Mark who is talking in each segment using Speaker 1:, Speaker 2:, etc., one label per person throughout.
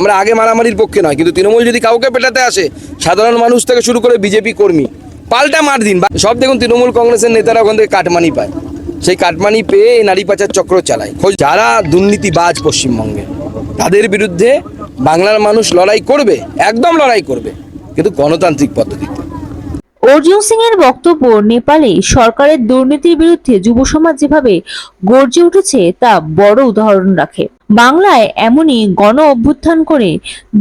Speaker 1: আমরা আগে মারামারির পক্ষে নয়, কিন্তু তৃণমূল যদি কাউকে পেটাতে আসে, সাধারণ মানুষ থেকে শুরু করে বিজেপি কর্মী, পাল্টা মার দিন। সব দেখুন, তৃণমূল কংগ্রেসের নেতারা ওখান থেকে কাটমানি পায়। সেই কাটমানি পেয়ে নারী পাচার চক্র চালায়। খোঁজ, যারা দুর্নীতিবাজ পশ্চিমবঙ্গে, তাদের বিরুদ্ধে বাংলার মানুষ লড়াই করবে, একদম লড়াই করবে, কিন্তু গণতান্ত্রিক পদ্ধতিতে।
Speaker 2: অর্জুন সিং এর বক্তব্য, নেপালে সরকারের দুর্নীতির বিরুদ্ধে যুব সমাজ যেভাবে গর্জে উঠেছে, তা বড় উদাহরণ রাখে। বাংলায় এমনই গণ অভ্যুত্থান করে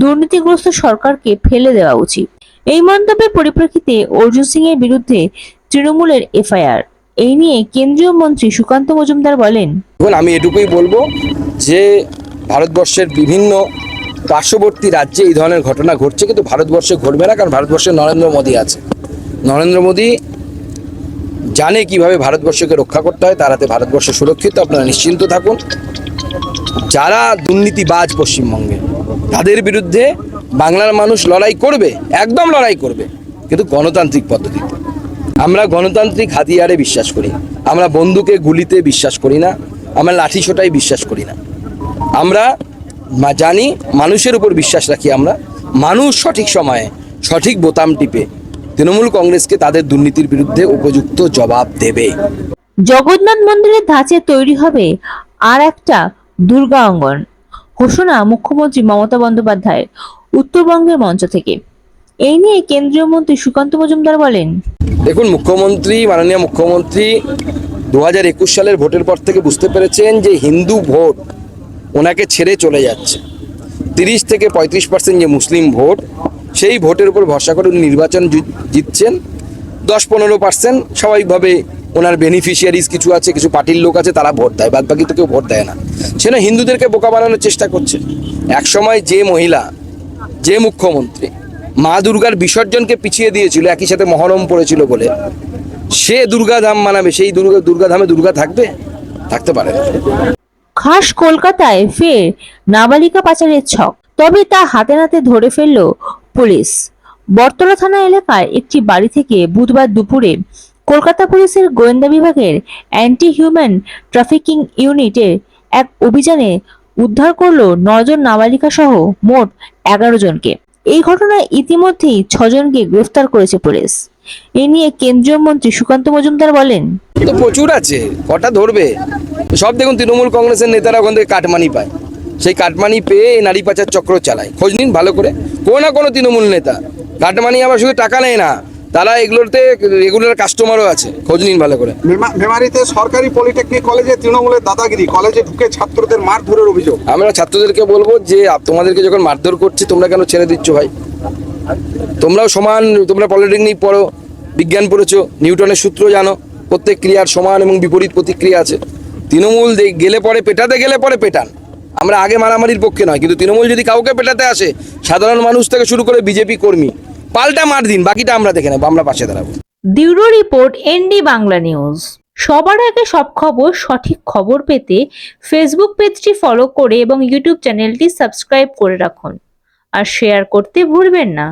Speaker 2: দুর্নীতিগ্রস্ত সরকারকে ফেলে দেওয়া উচিত। এই মন্তব্যের পরিপ্রেক্ষিতে অর্জুন সিং এর বিরুদ্ধে তৃণমূলের এফআইআর। এই নিয়ে কেন্দ্রীয় মন্ত্রী সুকান্ত মজুমদার বলেন
Speaker 1: আমি এটুকুই বলব যে ভারতবর্ষের বিভিন্ন পার্শ্ববর্তী রাজ্যে এই ধরনের ঘটনা ঘটছে, কিন্তু ভারতবর্ষে ঘটবে না, কারণ ভারতবর্ষে নরেন্দ্র মোদী আছে। নরেন্দ্র মোদী জানে কীভাবে ভারতবর্ষকে রক্ষা করতে হয়, তার হাতে ভারতবর্ষ সুরক্ষিত, আপনারা নিশ্চিন্ত থাকুন। যারা দুর্নীতিবাজ পশ্চিমবঙ্গে, তাদের বিরুদ্ধে বাংলার মানুষ লড়াই করবে, একদম লড়াই করবে, কিন্তু গণতান্ত্রিক পদ্ধতিতে। আমরা গণতান্ত্রিক হাতিয়ারে বিশ্বাস করি, আমরা বন্দুকে গুলিতে বিশ্বাস করি না, আমরা লাঠি ছোটাই বিশ্বাস করি না। আমরা জানি মানুষের উপর বিশ্বাস রাখি আমরা, মানুষ সঠিক সময়ে সঠিক বোতাম টিপে তৃণমূল কংগ্রেসকে তাদের দুর্নীতির বিরুদ্ধে উপযুক্ত জবাব দেবে।
Speaker 2: জগন্নাথ মন্দিরের ধাঁচে তৈরি হবে আর একটা দুর্গা অঙ্গন, ঘোষণা মুখ্যমন্ত্রী মমতা বন্দ্যোপাধ্যায় উত্তরবঙ্গের মঞ্চ থেকে। এই নিয়ে কেন্দ্রীয় মন্ত্রী সুকান্ত মজুমদার বলেন,
Speaker 1: দেখুন, মুখ্যমন্ত্রী, মাননীয় মুখ্যমন্ত্রী দু হাজার একুশ সালের ভোটের পর থেকে বুঝতে পেরেছেন যে হিন্দু ভোট ওনাকে ছেড়ে চলে যাচ্ছে। তিরিশ থেকে পঁয়ত্রিশ পার্সেন্ট যে মুসলিম ভোট, সেই ভোটের উপর ভরসা করে উনি নির্বাচন জিতছেন। দশ পনেরো পার্সেন্ট স্বাভাবিকভাবে ওনার বেনিফিশিয়ারিজ কিছু আছে, কিছু পার্টির লোক আছে, তারা ভোট দেয় বাদ বাকি তো কেউ ভোট দেয় না। সেটা হিন্দুদেরকে বোকা বানানোর চেষ্টা করছে। একসময় যে মহিলা, যে মুখ্যমন্ত্রী মা দুর্গার বিসর্জনকে পিছিয়ে দিয়েছিল, একই সাথে মহরম পড়েছিল বলে, সে দুর্গাধাম মানাবে, সেই দুর্গা, দুর্গাধামে দুর্গা থাকবে? থাকতে পারে না।
Speaker 2: খাস কলকাতায় ফের নাবালিকা পাচারের ছক, তবে তা হাতে নাতে ধরে ফেলল পুলিশ। বর্তলা থানা এলাকায় একটি বাড়ি থেকে বুধবার দুপুরে কলকাতা পুলিশের গোয়েন্দা বিভাগের অ্যান্টি হিউম্যান ট্রাফিকিং ইউনিটের এক অভিযানে উদ্ধার করল নজন নাবালিকা সহ মোট এগারো জনকে। এই ঘটনায় ইতিমধ্যেই ছজনকে গ্রেফতার করেছে পুলিশ। এ নিয়ে কেন্দ্রীয় মন্ত্রী সুকান্ত মজুমদার বলেন
Speaker 1: তো প্রচুর আছে, কটা ধরবে? সব দেখুন, তৃণমূল কংগ্রেসের নেতারা ওখান থেকে কাটমানি পায়। সেই কাটমানি পেয়ে নারী পাচার চক্র চালায়। খোঁজ নিন ভালো করে। কোনো না কোনো তৃণমূল নেতা। কাটমানি আবার শুধু টাকা নেয় না। তারা এগুলোতে রেগুলার কাস্টমারও আছে। খোঁজ নিন ভালো করে।
Speaker 3: মেমা- মেমারিতে সরকারি পলিটেকনিক কলেজে তৃণমূলের দাদাগিরি। কলেজে ঢুকে ছাত্রদের মারধরের অভিযোগ।
Speaker 1: আমরা ছাত্রদেরকে বলব যে তোমাদেরকে যখন মারধর করছি তোমরা কেন ছেড়ে দিচ্ছ ভাই? তোমরাও সমান তোমরা পলিটেকনিক পড়ো বিজ্ঞান পড়েছো নিউটনের সূত্র জানো প্রত্যেক ক্রিয়ার সমান এবং বিপরীত প্রতিক্রিয়া আছে। তৃণমূল গেলে পরে পেটাতে গেলে পরে পেটান। আমরা আগে মারামারির পক্ষে নয়, কিন্তু তৃণমূল যদি কাউকে পেটাতে আসে, সাধারণ মানুষ থেকে শুরু করে বিজেপি কর্মী, পাল্টা মার দিন, বাকিটা আমরা দেখে নেব, আমরা পাশে দাঁড়াবো।
Speaker 2: দিউরো রিপোর্ট এনডি বাংলা নিউজ। সবার আগে সব খবর, সঠিক খবর পেতে ফেসবুক পেজটি ফলো করে এবং ইউটিউব চ্যানেলটি সাবস্ক্রাইব করে রাখুন। আর শেয়ার করতে ভুলবেন না।